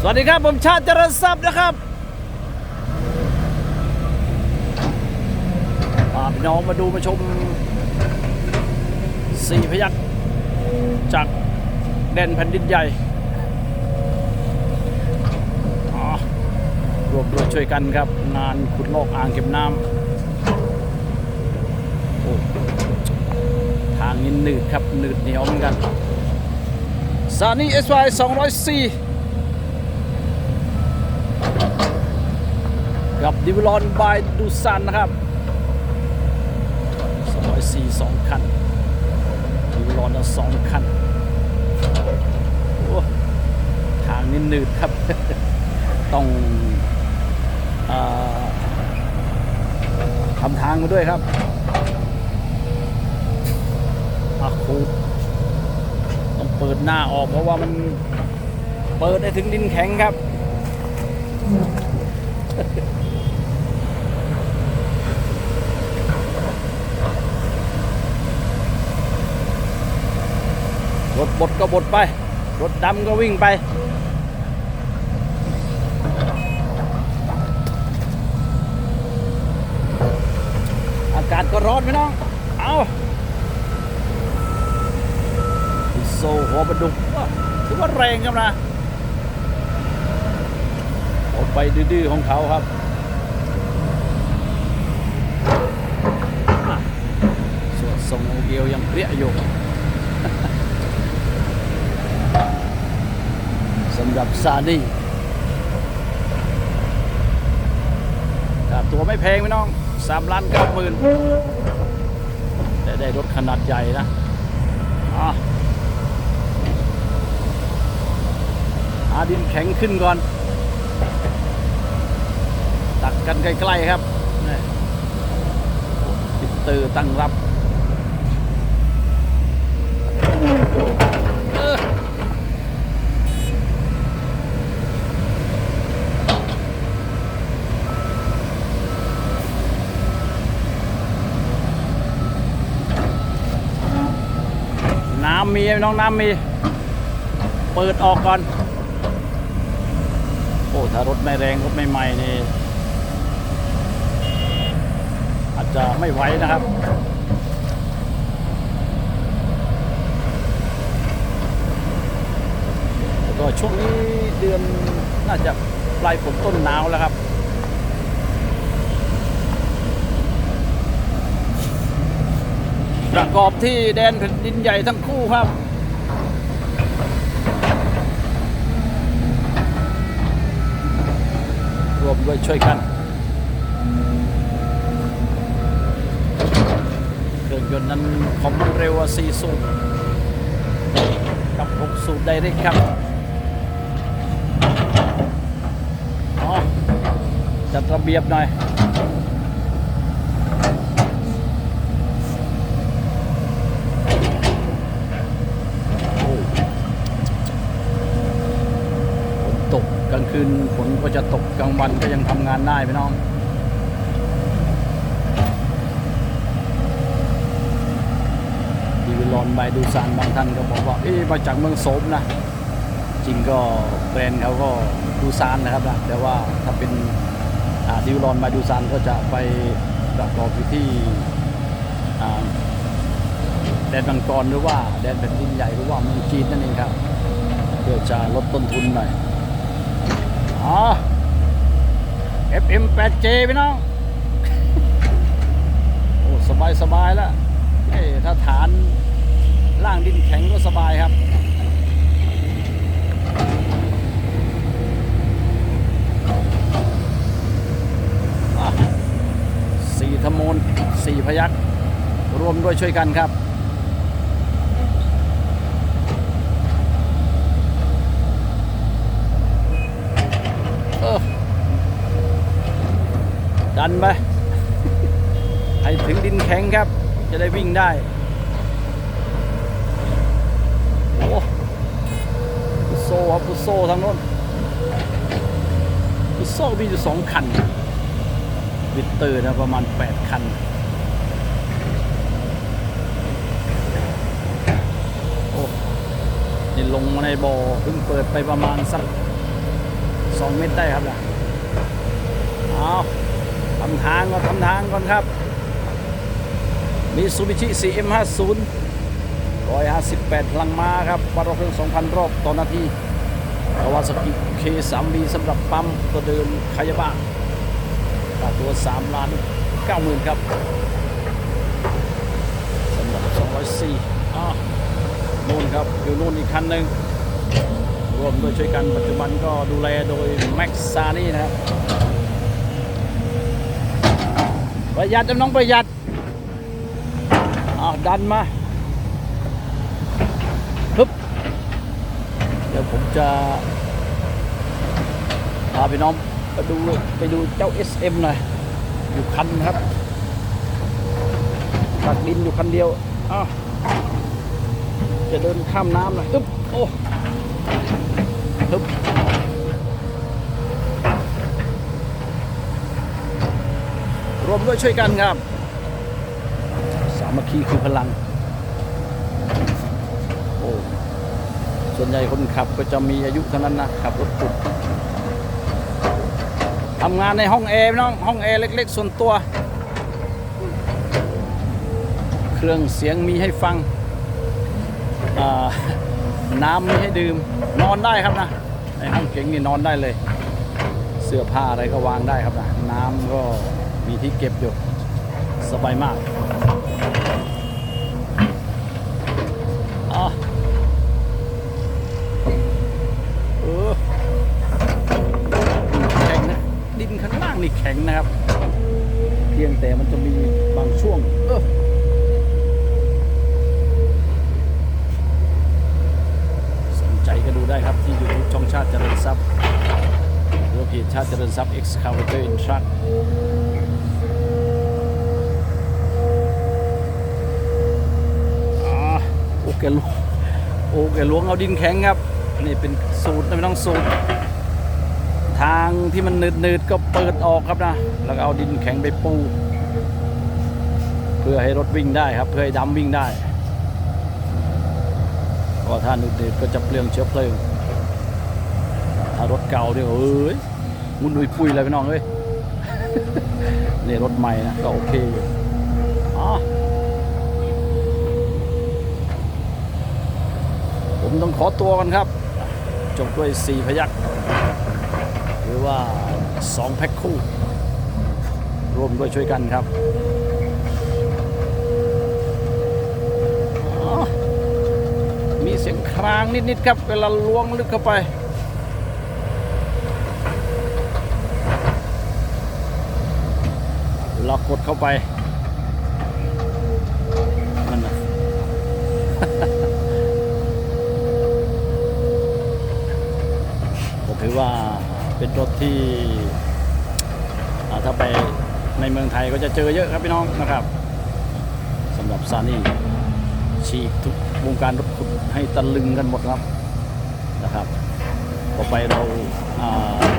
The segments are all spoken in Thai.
สวัสดีครับ ผมชาติเจริญทรัพย์นะครับพาพี่น้องมาดูมาชมสี่พยักจากแดนแผ่นดินใหญ่อ๋อรวมด้วยช่วยกันครับงานขุดลอกอ่างเก็บน้ำทางนี้หนืดครับหนืดเหนียวเหมือนกันซานี่ SY 204 กับดิวลอนบายดูซันนะครับ204สองคันดิวลอนละสองคันโอ้ทางนี้หนืดครับ ต้องอทำทางมาด้วยครับอาคูต้องเปิดหน้าออกเพราะว่ามันเปิดได้ถึงดินแข็งครับ รถบดก็บดไป รถดำก็วิ่งไป อากาศก็ร้อนพี่น้อง เอาโซ่หัวประดุกถือว่าแรงครับนะออกไปดื้อๆของเขาครับส่วนทรงโอเกียวยังเปรี้ยอยู่ ตับซานี่ค่าตัวไม่แพงพี่น้องสามล้านเก้าหมื่นแต่ได้รถขนาดใหญ่นะอะหาดินแข็งขึ้นก่อน ตักกันใกล้ ๆ ครับนี่ปิดตือตั้งรับ น้ำมีน้องน้ำมี เปิดออกก่อน โอ้ถ้ารถไม่แรงรถไม่ใหม่นี่ อาจจะไม่ไหวนะครับก็ช่วงนี้เดือนน่าจะปลายฝนต้นหนาวแล้วครับ ประกอบที่แดนแผ่นดินใหญ่ทั้งคู่ครับรวมด้วยช่วยกันเครื่องยนต์นั้นของมันเร็วกว่า4สูบกับ6สูบได้เรกครับอ๋อจัดระเบียบหน่อย โอ้ฝนต กลางคืนฝนก็จะตกกลางวันก็ยังทำงานได้พี่น้องดีวิลอนบดูซานบางท่านก็บอกว่าเอ๊ะมาจากเมืองโสมนะ จริงก็แบรนด์เขาก็ดูซานนะครับนะแต่ว่าถ้าเป็นดิวลอนบดูซานก็จะไปประกอบอยู่ที่แดนมังกรหรือว่าแดนแผ่นดินใหญ่หรือว่าเมืองจีนนั่นเองครับเพื่อจะลดต้นทุนหน่อย อ๋อ FM 8J พี่น้อง โอ้สบายสบายแล้วเอ้ยถ้าฐานล่างดินแข็งก็สบายครับสี่ธมนสี่พยักรวมด้วยช่วยกันครับ ดันไป ให้ถึงดินแข็งครับ จะได้วิ่งได้ โอ้พุโซครับพุโซทางโน้นพุโซมีอยู่สองคัน วิตเตอร์นะประมาณ 8 คันโอ้นี่ลงมาในบ่อเพิ่งเปิดไปประมาณสัก2เมตรได้ครับนะเอา ทำทางก่อนทำทางก่อนครับมีซูบิชิ CM50 158 พลังม้าครับวัดรอบเครื่อง2,000 รอบต่อนาทีคาวาสกิ K3B สำหรับปั๊มตัวเดินคายาบะค่าตัว3ล้าน9หมื่นครับสำหรับ 204อ่านู่นครับอยู่นู่นอีกคันหนึ่งรวมด้วยช่วยกันปัจจุบันก็ดูแลโดยแม็กซานี่นะครับ ประหยัดน้องประหยัดอ้าวดันมาฮึบเดี๋ยวผมจะพาพี่น้องไปดูไปดูเจ้า SM หน่อย อยู่คันครับตักดินอยู่คันเดียวอ้าวจะเดินข้ามน้ำหน่อยฮึบโอ้ฮึบ รวมด้วยช่วยกันครับ สามัคคีคือพลัง โอ้ส่วนใหญ่คนขับก็จะมีอายุเท่านั้นนะขับรถปุดทำงานในห้องแอร์น้องห้องแอร์เล็ก ๆ ส่วนตัว เครื่องเสียงมีให้ฟัง น้ำมีให้ดื่ม นอนได้ครับนะ ในห้องเก๋งนี่นอนได้เลย เสื้อผ้าอะไรก็วางได้ครับนะ น้ำก็ มีที่เก็บอยู่สบายมากอ๋อเออแข็งนะ ดินข้างล่างนี่แข็งนะครับ เพียงแต่มันจะมีบางช่วง เออสนใจก็ดูได้ครับที่ YouTube ช่องชาติเจริญทรัพย์หรือว่าเพจชาติเจริญทรัพย์ Excavator in Truck โอเคลวงโอเคลวงเอาดินแข็งครับ นี่เป็นสูตรไม่ต้องสูตร ทางที่มันหนืดๆก็เปิดออกครับนะ แล้วเอาดินแข็งไปปู เพื่อให้รถวิ่งได้ครับ เพื่อให้ดำวิ่งได้เพราะถ้าหนืดๆก็จะเปลืองเชื้อเพลิงถ้ารถเก่าเนี่ยเอ้ยมุนดุยปุยเลยพี่น้องเอ้ยนี่รถใหม่นะก็โอเคอยู่อ๋อ ผมต้องขอตัวกันครับ จบด้วย 4 พยักหรือว่า 2 แพ็คคู่ ร่วมด้วยช่วยกันครับมีเสียงครางนิด ๆ ครับ เวลาล้วงลึกเข้าไป เรากดเข้าไปนั่นนะ ถือว่าเป็นรถที่ถ้าไปในเมืองไทยก็จะเจอเยอะครับพี่น้องนะครับสำหรับซานี่ฉีกทุกวงการรถขุดให้ตะลึงกันหมดครับนะครับพอไปเราา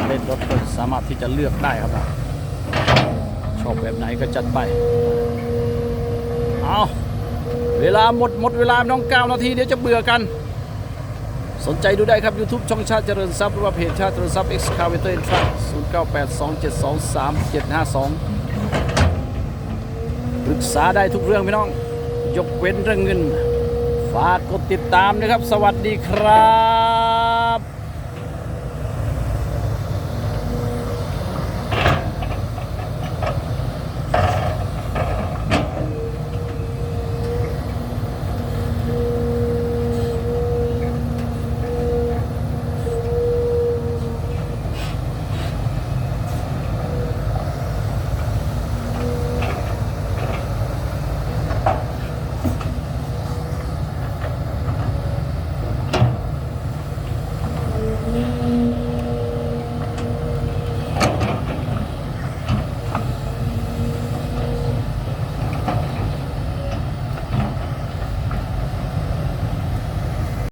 เล่นรถก็สามารถที่จะเลือกได้ครับนะชอบแบบไหนก็จัดไปเอาเวลาหมดหมดเวลาน้องเก้านาทีเดี๋ยวจะเบื่อกัน สนใจดูได้ครับ YouTube ช่องชาติเจริญทรัพย์หรือว่าเพจชาติเจริญทรัพย์ Excavator in Truck 0982723752 ปรึกษาได้ทุกเรื่องพี่น้อง ยกเว้นเรื่องเงิน ฝากกดติดตามนะครับ สวัสดีครับ